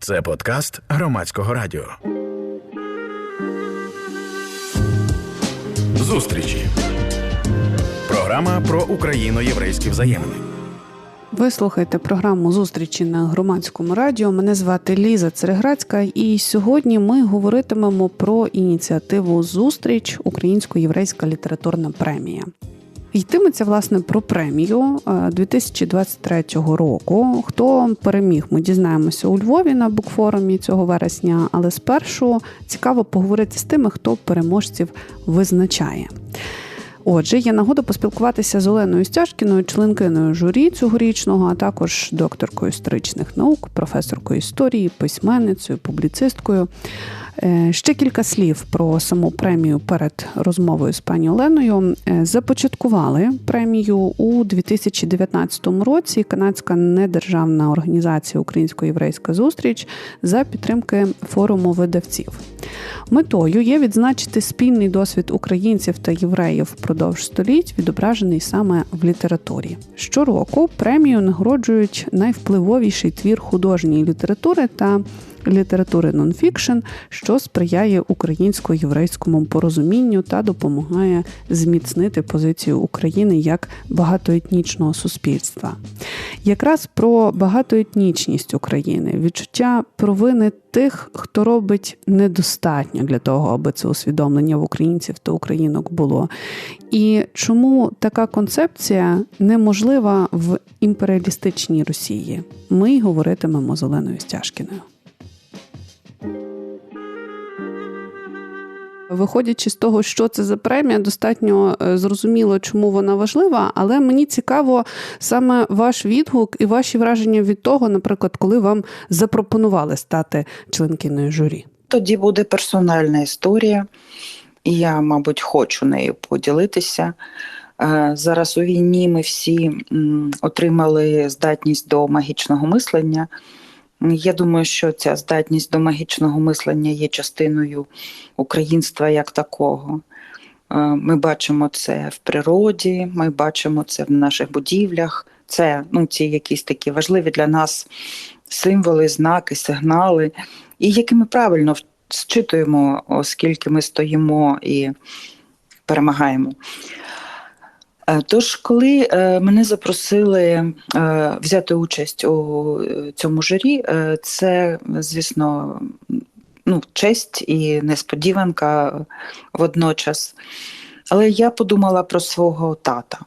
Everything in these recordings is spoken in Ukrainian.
Це подкаст громадського радіо. Зустрічі. Програма про україно-єврейські взаємини. Ви слухаєте програму зустрічі на громадському радіо. Мене звати Ліза Цереграцька, і сьогодні ми говоритимемо про ініціативу Зустріч Українсько-єврейська літературна премія. Йтиметься власне про премію 2023 року. Хто переміг, ми дізнаємося у Львові на букфорумі цього вересня, але спершу цікаво поговорити з тими, хто переможців визначає. Отже, є нагода поспілкуватися з Оленою Стяжкіною, членкиною журі цьогорічного, а також докторкою історичних наук, професоркою історії, письменницею, публіцисткою. Е, ще кілька слів про саму премію перед розмовою з пані Оленою. Е, започаткували премію у 2019 році. Канадська недержавна організація Українсько-єврейська зустріч за підтримки форуму видавців. Метою є відзначити спільний досвід українців та євреїв впродовж століть, відображений саме в літературі. Щороку премію нагороджують найвпливовіший твір художньої літератури та літератури нонфікшн, що сприяє українсько-єврейському порозумінню та допомагає зміцнити позицію України як багатоетнічного суспільства. Якраз про багатоетнічність України, відчуття провини тих, хто робить недостатньо для того, аби це усвідомлення в українців та українок було. І чому така концепція неможлива в імперіалістичній Росії? Ми й говоритимемо з Оленою Стяжкіною. Виходячи з того, що це за премія, достатньо е, зрозуміло, чому вона важлива, але мені цікаво саме ваш відгук і ваші враження від того, наприклад, коли вам запропонували стати членкиною журі. Тоді буде персональна історія, і я, мабуть, хочу нею поділитися. Е, зараз у війні ми всі отримали здатність до магічного мислення. Я думаю, що ця здатність до магічного мислення є частиною українства як такого. Е, ми бачимо це в природі, ми бачимо це в наших будівлях. Це ну, ці якісь такі важливі для нас символи, знаки, сигнали, і які ми правильно зчитуємо, оскільки ми стоїмо і перемагаємо. Е, тож, коли е, мене запросили е, взяти участь у цьому журі, це, звісно, ну, честь і несподіванка водночас. Але я подумала про свого тата.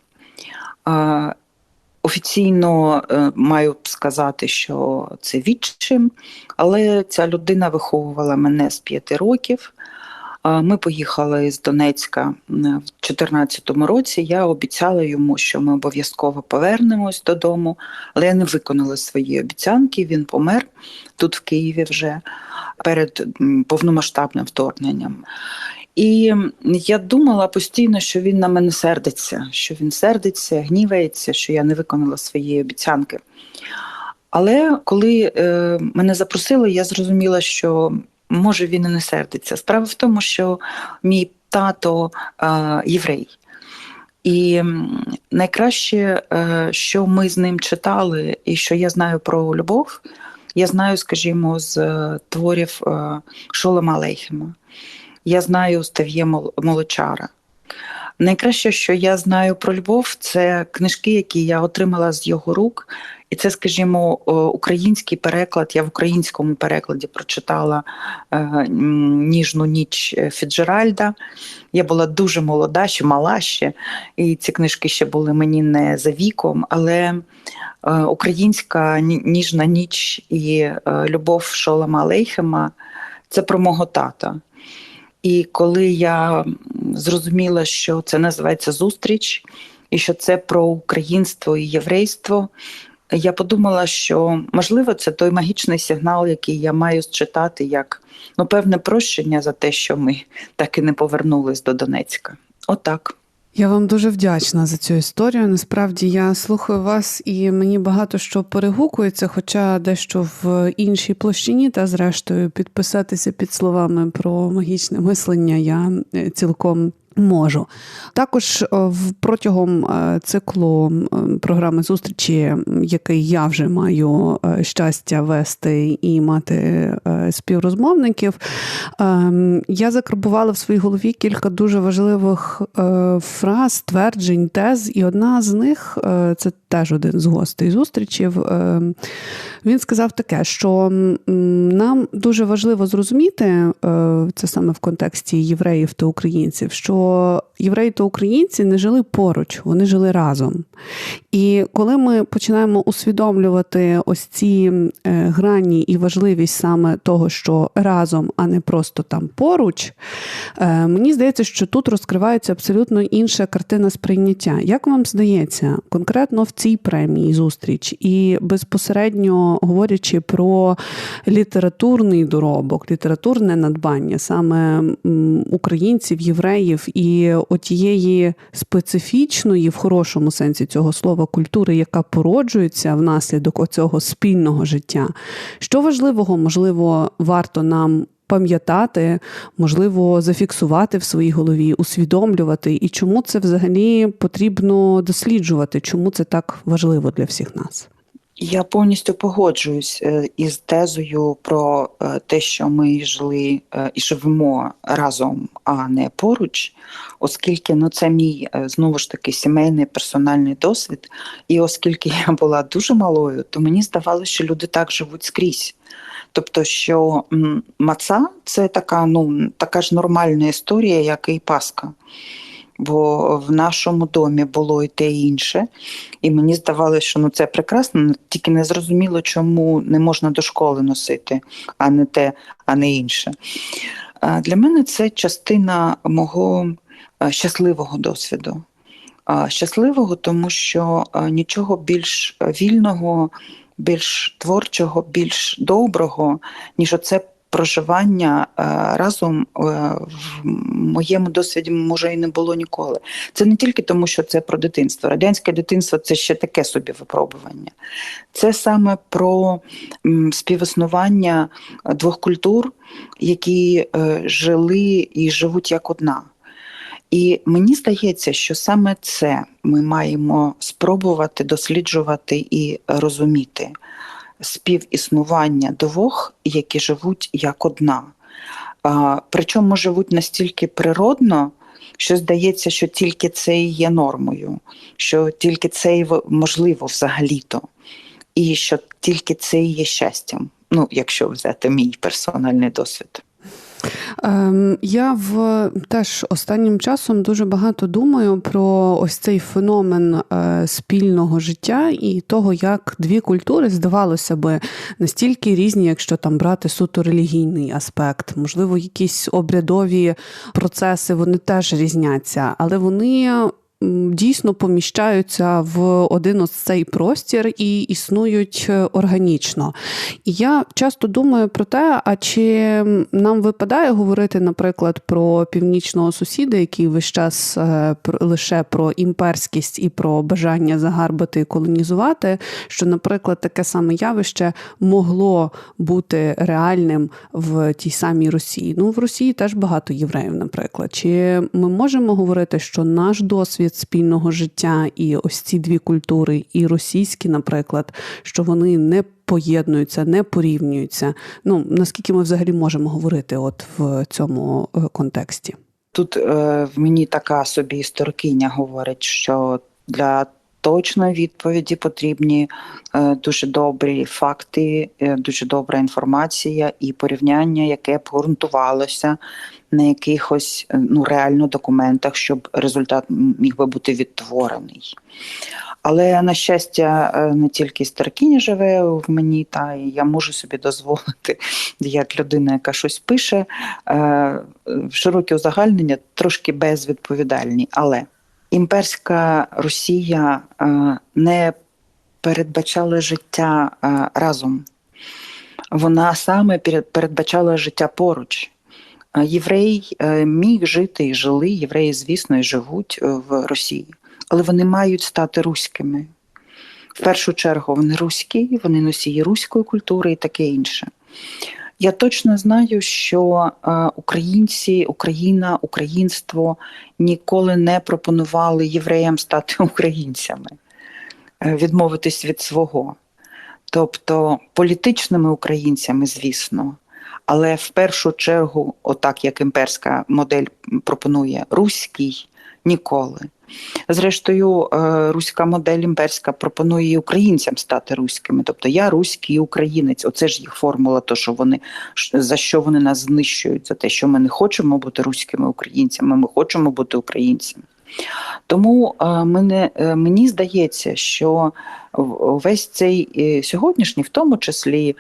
Офіційно маю сказати, що це відчим, але ця людина виховувала мене з п'яти років. Ми поїхали з Донецька в 2014 році. Я обіцяла йому, що ми обов'язково повернемось додому, але я не виконала свої обіцянки. Він помер тут, в Києві, вже перед повномасштабним вторгненням. І я думала постійно, що він на мене сердиться, що він сердиться, гнівається, що я не виконала свої обіцянки. Але коли е, мене запросили, я зрозуміла, що може він і не сердиться. Справа в тому, що мій тато е, єврей. І найкраще, е, що ми з ним читали, і що я знаю про любов, я знаю, скажімо, з е, творів Шолома Шолема Алейхема. Я знаю Став'є Молочара. Найкраще, що я знаю про любов, це книжки, які я отримала з його рук, і це, скажімо, український переклад. Я в українському перекладі прочитала е, ніжну ніч Фіджеральда. Я була дуже молода, ще мала ще, і ці книжки ще були мені не за віком, але е, українська ніжна ніч і е, любов Шолома Алейхема це про мого тата. І коли я зрозуміла, що це називається зустріч, і що це про українство і єврейство, я подумала, що можливо це той магічний сигнал, який я маю считати як ну, певне прощення за те, що ми так і не повернулись до Донецька. Отак. Я вам дуже вдячна за цю історію. Насправді я слухаю вас, і мені багато що перегукується, хоча дещо в іншій площині, та зрештою підписатися під словами про магічне мислення я е, цілком Можу також е, протягом е, циклу програми зустрічі, який я вже маю е, щастя вести і мати співрозмовників, ем, я закарбувала в своїй голові кілька дуже важливих фраз, тверджень, тез, і одна з них це теж один з гостей зустрічів. Ем, він сказав таке, що нам дуже важливо зрозуміти це саме в контексті євреїв та українців. що євреї та українці не жили поруч, вони жили разом. І коли ми починаємо усвідомлювати ось ці е, грані і важливість саме того, що разом, а не просто там поруч, е, мені здається, що тут розкривається абсолютно інша картина сприйняття. Як вам здається, конкретно в цій премії зустріч і безпосередньо говорячи про літературний доробок, літературне надбання саме українців, євреїв і отієї специфічної, в хорошому сенсі цього слова, культури, яка породжується внаслідок оцього спільного життя. Що важливого, можливо, варто нам. Пам'ятати, можливо, зафіксувати в своїй голові, усвідомлювати, і чому це взагалі потрібно досліджувати, чому це так важливо для всіх нас. Я повністю погоджуюсь е, із тезою про е, те, що ми жили е, і живемо разом, а не поруч, оскільки ну це мій знову ж таки сімейний персональний досвід. І оскільки я була дуже малою, то мені здавалося, що люди так живуть скрізь. Тобто, що маца це така, ну така ж нормальна історія, як і Пасха бо в нашому домі було і те і інше. І мені здавалося, що ну це прекрасно, тільки не зрозуміло, чому не можна до школи носити, а не те, а не інше. Для мене це частина мого щасливого досвіду. Щасливого, тому що нічого більш вільного, більш творчого, більш доброго, ніж оце проживання е, разом е, в моєму досвіді може і не було ніколи. Це не тільки тому, що це про дитинство. Радянське дитинство це ще таке собі випробування. Це саме про співіснування двох культур, які е, жили і живуть як одна. І мені здається, що саме це ми маємо спробувати досліджувати і розуміти співіснування двох, які живуть як одна. Причому живуть настільки природно, що здається, що тільки це і є нормою, що тільки це і можливо взагалі-то, і що тільки це і є щастям. Ну, якщо взяти мій персональний досвід. Ем, я в теж останнім часом дуже багато думаю про ось цей феномен е, спільного життя і того, як дві культури здавалося би настільки різні, якщо там брати суто релігійний аспект, можливо, якісь обрядові процеси вони теж різняться, але вони дійсно поміщаються в один ось цей простір і існують е, органічно. І я часто думаю про те, а чи нам випадає говорити, наприклад, про північного сусіда, який весь час е, лише про імперськість і про бажання загарбати і колонізувати, що, наприклад, таке саме явище могло бути реальним в тій самій Росії. Ну, в Росії теж багато євреїв, наприклад. Чи ми можемо говорити, що наш досвід? Досвід спільного життя, і ось ці дві культури, і російські, наприклад, що вони не поєднуються, не порівнюються. Ну наскільки ми взагалі можемо говорити, от в цьому е, контексті? Тут е, мені така собі історикиня говорить, що для точної відповіді потрібні е, дуже добрі факти, е, дуже добра інформація і порівняння, яке б ґрунтувалося на якихось е, ну реально документах, щоб результат міг би бути відтворений. Але на щастя, не тільки Старкіні живе в мені, та я можу собі дозволити, як людина, яка щось пише, широкі узагальнення трошки безвідповідальні. Але імперська Росія е, не передбачала життя е, разом. Вона саме передбачала життя поруч. Е, єврей міг жити і жили, євреї, звісно, і живуть в Росії, але вони мають стати руськими. В першу чергу вони руські, вони носії руської культури і таке інше. Я точно знаю, що е, українці, Україна, українство ніколи не пропонували євреям стати українцями, е, відмовитись від свого. Тобто політичними українцями, звісно, але в першу чергу, отак як імперська модель пропонує, руський ніколи. Зрештою, е, руська модель імперська пропонує і українцям стати руськими. Тобто я руський українець. Оце ж їх формула, то що вони за що вони нас знищують, за те, що ми не хочемо бути руськими українцями, ми хочемо бути українцями. Тому е, мене, е, мені здається, що весь цей сьогоднішній, в тому числі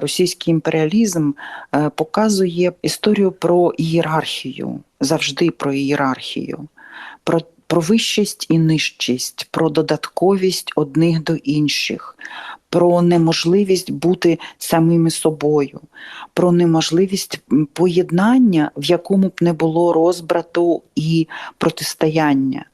російський імперіалізм, показує історію про ієрархію, завжди про ієрархію, про про вищість і нижчість, про додатковість одних до інших, про неможливість бути самими собою, про неможливість поєднання, в якому б не було розбрату і протистояння.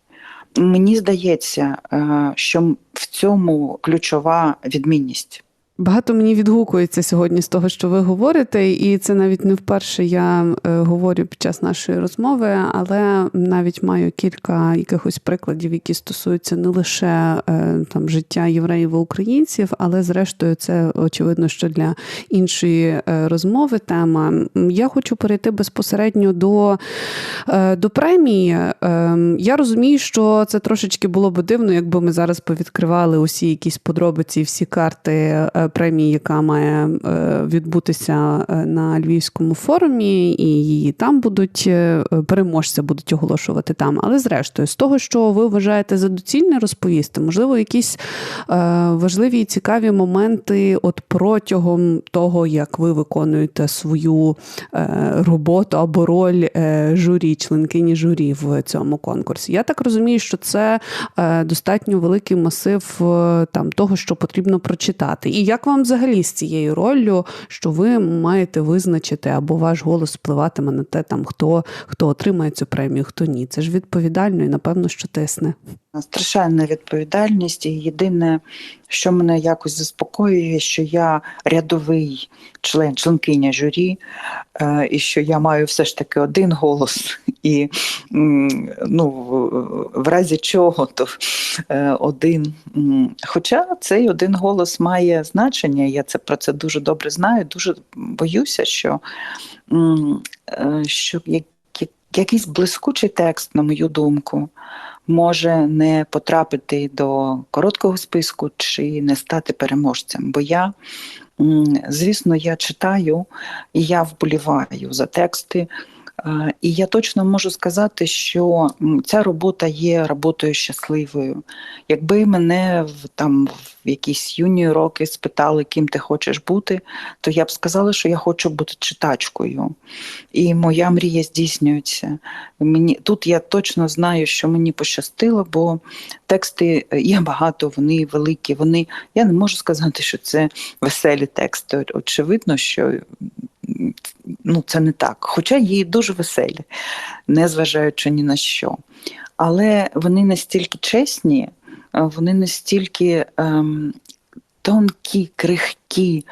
Мені здається, е, що в цьому ключова відмінність. Багато мені відгукується сьогодні з того, що ви говорите, і це навіть не вперше я е, говорю під час нашої розмови, але навіть маю кілька якихось прикладів, які стосуються не лише е, там життя євреїв українців, але зрештою це очевидно, що для іншої е, розмови тема. Я хочу перейти безпосередньо до, до премії. Ем, я розумію, що це трошечки було б дивно, якби ми зараз повідкривали усі якісь подробиці, всі карти премії, яка має е, відбутися е, на Львівському форумі, і її там будуть е, переможця будуть оголошувати там. Але зрештою, з того, що ви вважаєте за доцільне розповісти, можливо, якісь важливі і цікаві моменти, от протягом того, як ви виконуєте свою роботу або роль журі, членкині журі в цьому конкурсі. Я так розумію, що це достатньо великий масив там того, що потрібно прочитати. І як вам взагалі з цією роллю, що ви маєте визначити або ваш голос впливатиме на те, там хто хто отримає цю премію, хто ні? Це ж відповідально і напевно, що тисне. Страшенна відповідальність, і єдине, що мене якось заспокоює, що я рядовий член, членкиня журі, е, і що я маю все ж таки один голос, і ну, в разі чого, то е, один. Хоча цей один голос має значення, я це про це дуже добре знаю, дуже боюся, що, е, що якийсь блискучий текст, на мою думку може не потрапити до короткого списку чи не стати переможцем. Бо я, звісно, я читаю і я вболіваю за тексти. І я точно можу сказати, що ця робота є роботою щасливою. Якби мене в там в якісь юні роки спитали, ким ти хочеш бути, то я б сказала, що я хочу бути читачкою. І моя мрія здійснюється. Мені Тут я точно знаю, що мені пощастило, бо тексти є багато, вони великі. Вони я не можу сказати, що це веселі тексти. Очевидно, що ну, це не так. Хоча є дуже веселі, незважаючи ні на що. Але вони настільки чесні, вони настільки ем, тонкі, крихкі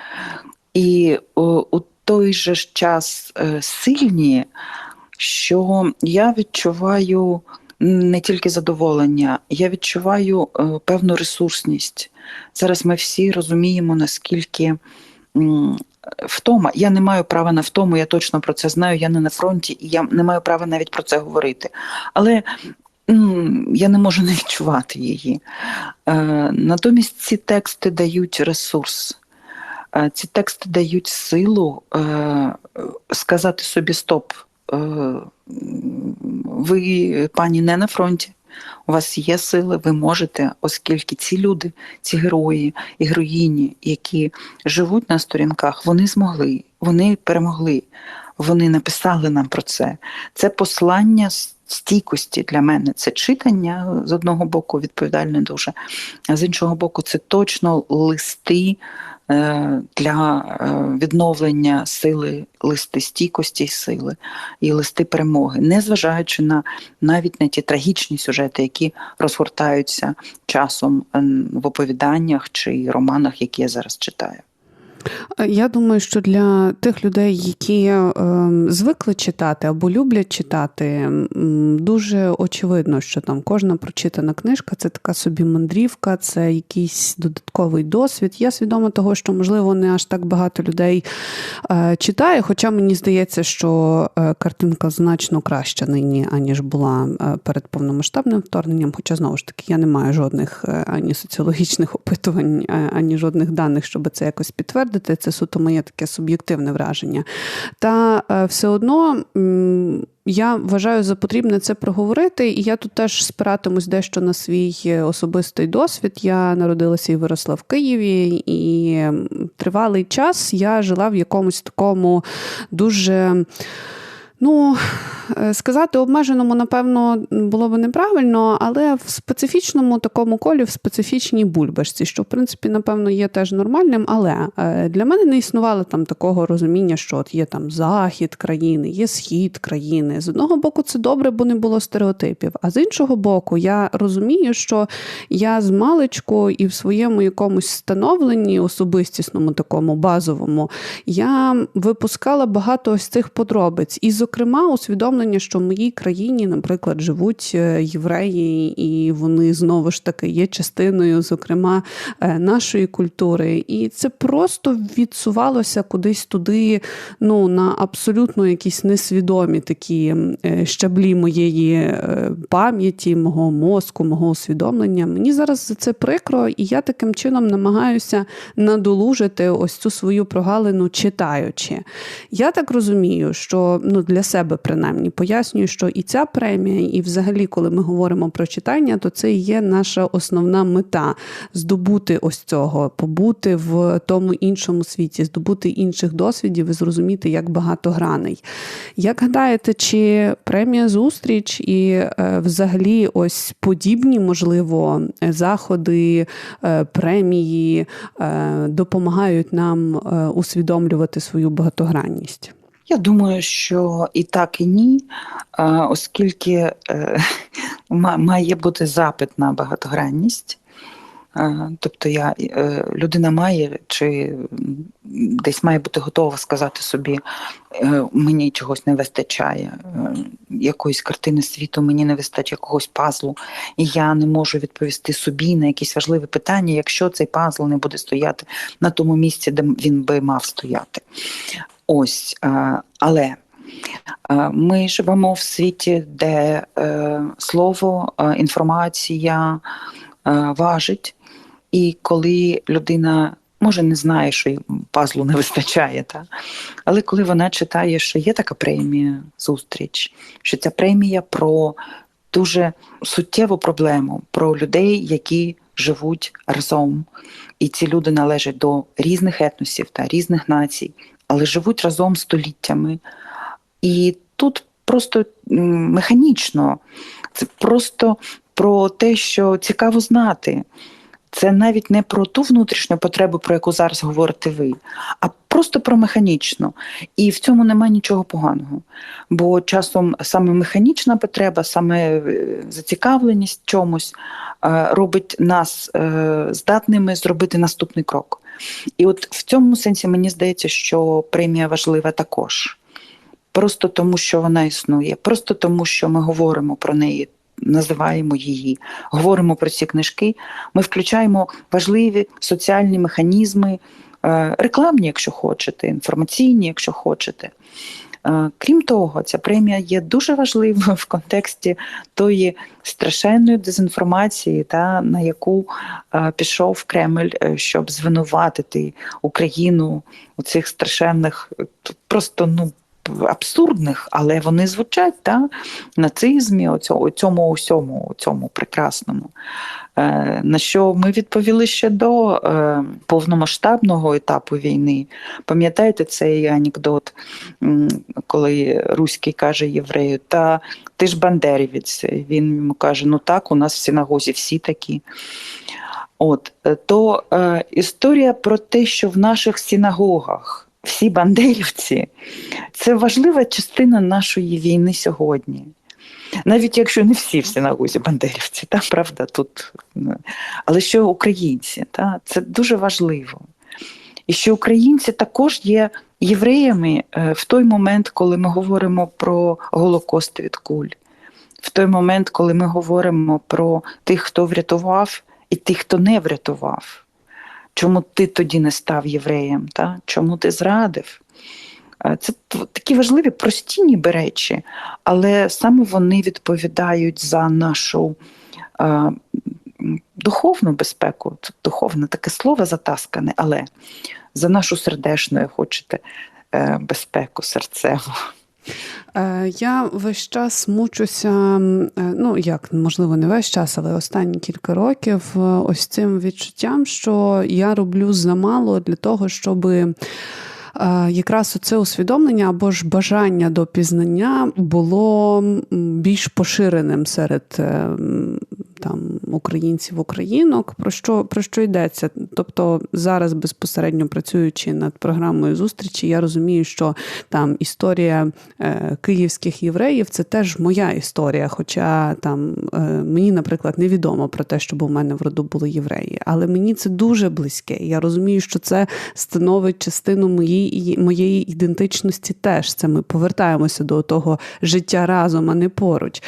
і о, у той же ж час е, сильні, що я відчуваю не тільки задоволення, я відчуваю е, певну ресурсність. Зараз ми всі розуміємо, наскільки втома. Я не маю права на втому, я точно про це знаю. Я не на фронті, і я не маю права навіть про це говорити. Але я не можу не відчувати її. Е, натомість ці тексти дають ресурс. Е, ці тексти дають силу е, сказати собі стоп. Ви, пані, не на фронті у вас є сили, ви можете, оскільки ці люди, ці герої і героїні, які живуть на сторінках, вони змогли, вони перемогли, вони написали нам про це. Це послання стійкості для мене. Це читання з одного боку відповідальне дуже, а з іншого боку, це точно листи. Е, для е, відновлення сили, листи стійкості сили і листи перемоги, незважаючи на навіть на ті трагічні сюжети, які розгортаються часом в оповіданнях чи романах, які я зараз читаю. Я думаю, що для тих людей, які е, звикли читати або люблять читати, дуже очевидно, що там кожна прочитана книжка це така собі мандрівка, це якийсь додатковий досвід. Я свідома того, що можливо не аж так багато людей е, читає. Хоча мені здається, що е, картинка значно краща нині, аніж була е, перед повномасштабним вторгненням. Хоча знову ж таки я не маю жодних е, ані соціологічних опитувань, е, ані жодних даних, щоб це якось підтвердити. Це суто моє таке суб'єктивне враження. Та е, все одно. Я вважаю за потрібне це проговорити, і я тут теж спиратимусь дещо на свій е, особистий досвід. Я народилася і виросла в Києві, і тривалий час я жила в якомусь такому дуже. Ну, е, сказати обмеженому, напевно, було би неправильно, але в специфічному такому колі, в специфічній бульбашці, що в принципі, напевно, є теж нормальним. Але е, для мене не існувало там такого розуміння, що от є там захід країни, є схід країни. З одного боку, це добре, бо не було стереотипів. А з іншого боку, я розумію, що я з маличку і в своєму якомусь становленні, особистісному, такому базовому, я випускала багато ось цих подробиць. І, зокрема, усвідомлення, що в моїй країні, наприклад, живуть е, євреї, і вони знову ж таки є частиною, зокрема, е, нашої культури. І це просто відсувалося кудись туди, ну на абсолютно якісь несвідомі такі е, щаблі моєї пам'яті, мого мозку, мого усвідомлення. Мені зараз за це прикро, і я таким чином намагаюся надолужити ось цю свою прогалину, читаючи. Я так розумію, що ну для себе принаймні пояснюю, що і ця премія, і взагалі, коли ми говоримо про читання, то це є наша основна мета здобути ось цього, побути в тому іншому світі, здобути інших досвідів і зрозуміти, як багато граней. Як гадаєте, чи премія зустріч і е, взагалі ось подібні, можливо, заходи, е, премії е, допомагають нам усвідомлювати свою багатогранність? Я думаю, що і так, і ні, оскільки е, ма- має бути запит на багатогранність. Тобто я, е, людина має чи десь має бути готова сказати собі, е, мені чогось не вистачає, е, якоїсь картини світу, мені не вистачає якогось пазлу, і я не можу відповісти собі на якісь важливі питання, якщо цей пазл не буде стояти на тому місці, де він би мав стояти. Ось, але ми живемо в світі, де слово, інформація важить, і коли людина може не знає, що їй пазлу не вистачає, та? але коли вона читає, що є така премія зустріч, що ця премія про дуже суттєву проблему, про людей, які живуть разом, і ці люди належать до різних етносів та різних націй, але живуть разом століттями. І тут просто механічно, це просто про те, що цікаво знати. Це навіть не про ту внутрішню потребу, про яку зараз говорите ви, а просто про механічну. І в цьому немає нічого поганого. Бо часом саме механічна потреба, саме е, зацікавленість чомусь е, робить нас е, здатними зробити наступний крок. І от в цьому сенсі мені здається, що премія важлива також. Просто тому, що вона існує, просто тому, що ми говоримо про неї, називаємо її, говоримо про ці книжки. Ми включаємо важливі соціальні механізми, е, рекламні, якщо хочете, інформаційні, якщо хочете. Е, Крім того, ця премія є дуже важливою в контексті тої страшенної дезінформації, та на яку е, пішов Кремль, щоб звинуватити Україну у цих страшенних, просто ну. Абсурдних, але вони звучать та нацизмі, оцьому, цьому усьому, цьому прекрасному. Е, на що ми відповіли ще до е, повномасштабного етапу війни. Пам'ятаєте цей анекдот, коли Руський каже єврею, та ти ж бандерівець. Він йому каже: ну так, у нас в синагозі всі такі. От, е, то е, історія про те, що в наших синагогах всі бандерівці, це важлива частина нашої війни сьогодні. Навіть якщо не всі в синагозі бандерівці, та, правда, тут. е, Але що українці, та, це дуже важливо. і що українці також є євреями е, в той момент, коли ми говоримо про Голокост від куль, в той момент, коли ми говоримо про тих, хто врятував, і тих, хто не врятував. Чому ти тоді не став євреєм? Та? Чому ти зрадив? Е, це такі важливі, прості ніби речі, але саме вони відповідають за нашу е, духовну безпеку. Духовне таке слово затаскане, але за нашу сердешну, хочете, е, безпеку серцеву. Е, я весь час мучуся, е, ну як можливо, не весь час, але останні кілька років ось цим відчуттям, що я роблю замало для того, щоби якраз це усвідомлення або ж бажання до пізнання було більш поширеним серед е, там українців, українок. Про що про що йдеться? Тобто зараз безпосередньо працюючи над програмою зустрічі, я розумію, що там історія е, київських євреїв це теж моя історія. Хоча там е, мені, наприклад, невідомо про те, щоб у мене в роду були євреї, але мені це дуже близьке. Я розумію, що це становить частину моєї моєї ідентичності. Теж це ми повертаємося до того життя разом, а не поруч.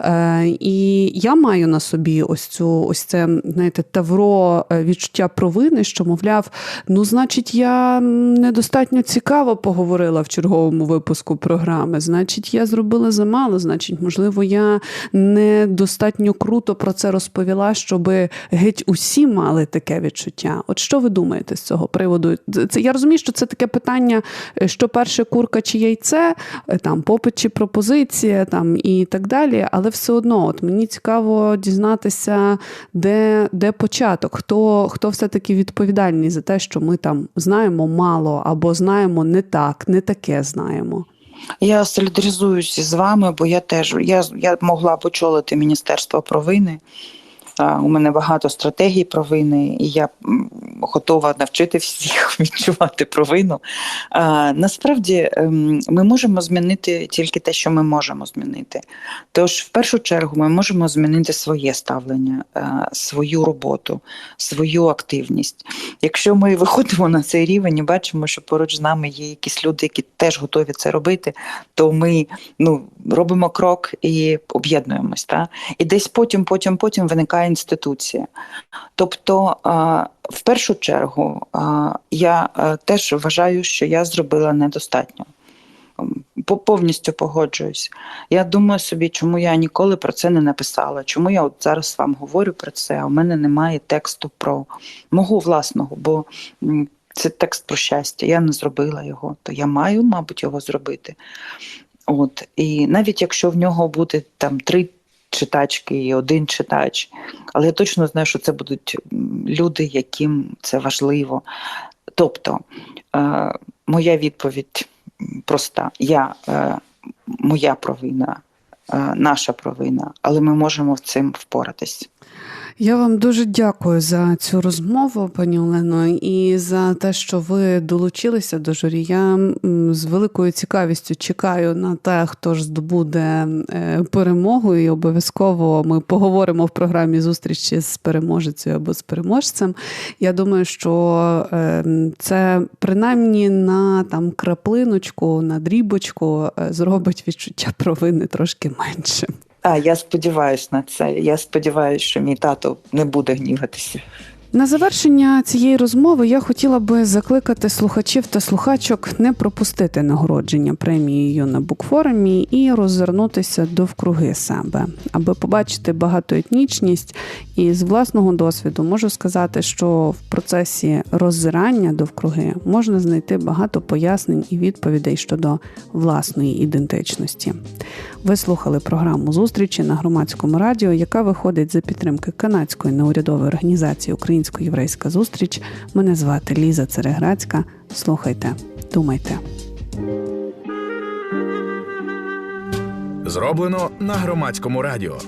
Е, І я маю на собі ось цю ось це знаєте, тавро е, відчуття провини, що, мовляв, ну, значить, я недостатньо цікаво поговорила в черговому випуску програми. Значить, я зробила замало, значить, можливо, я недостатньо круто про це розповіла, щоб геть усі мали таке відчуття. От що ви думаєте з цього приводу? Це я розумію, що це таке питання, е, що перше курка чи яйце, е, там попит чи пропозиція, там і так далі. Але все одно, от мені цікаво дізнатися дізнатися, де де початок, хто хто все-таки відповідальний за те, що ми там знаємо мало або знаємо не так, не таке знаємо. Я солідаризуюся з вами, бо я теж я я могла б очолити Міністерство провини. У мене багато стратегій провини, і я готова навчити всіх відчувати провину. Насправді ем, ми можемо змінити тільки те, що ми можемо змінити. Тож, в першу чергу, ми можемо змінити своє ставлення, е, свою роботу, свою активність. Якщо ми виходимо на цей рівень і бачимо, що поруч з нами є якісь люди, які теж готові це робити, то ми ну, робимо крок і об'єднуємось. І десь потім, потім, потім виникає інституція. Тобто, в першу чергу, я теж вважаю, що я зробила недостатньо. Повністю погоджуюсь. Я думаю собі, чому я ніколи про це не написала, чому я от зараз вам говорю про це, а у мене немає тексту про мого власного, бо це текст про щастя. Я не зробила його, то я маю, мабуть, його зробити. От І навіть якщо в нього буде там три читачки і один читач. Але я точно знаю, що це будуть люди, яким це важливо. Тобто, е, моя відповідь проста: я, е, моя провина, е, наша провина, але ми можемо в цим впоратись. Я вам дуже дякую за цю розмову, пані Олено, і за те, що ви долучилися до журі. Я з великою цікавістю чекаю на те, хто ж здобуде е, перемогу, і обов'язково ми поговоримо в програмі зустрічі з переможецею або з переможцем. Я думаю, що е, це принаймні на там краплиночку, на дрібочку е, зробить відчуття провини трошки менше. А я сподіваюся на це. Я сподіваюся, що мій тато не буде гніватися. На завершення цієї розмови я хотіла би закликати слухачів та слухачок не пропустити нагородження премією на букфорумі і розвернутися довкруги себе, аби побачити багатоетнічність. І з власного досвіду можу сказати, що в процесі роззирання довкруги можна знайти багато пояснень і відповідей щодо власної ідентичності. Ви слухали програму зустрічі на громадському радіо, яка виходить за підтримки канадської неурядової організації Українсько-єврейська зустріч. Мене звати Ліза Цереграцька. Слухайте, думайте. Зроблено на громадському радіо.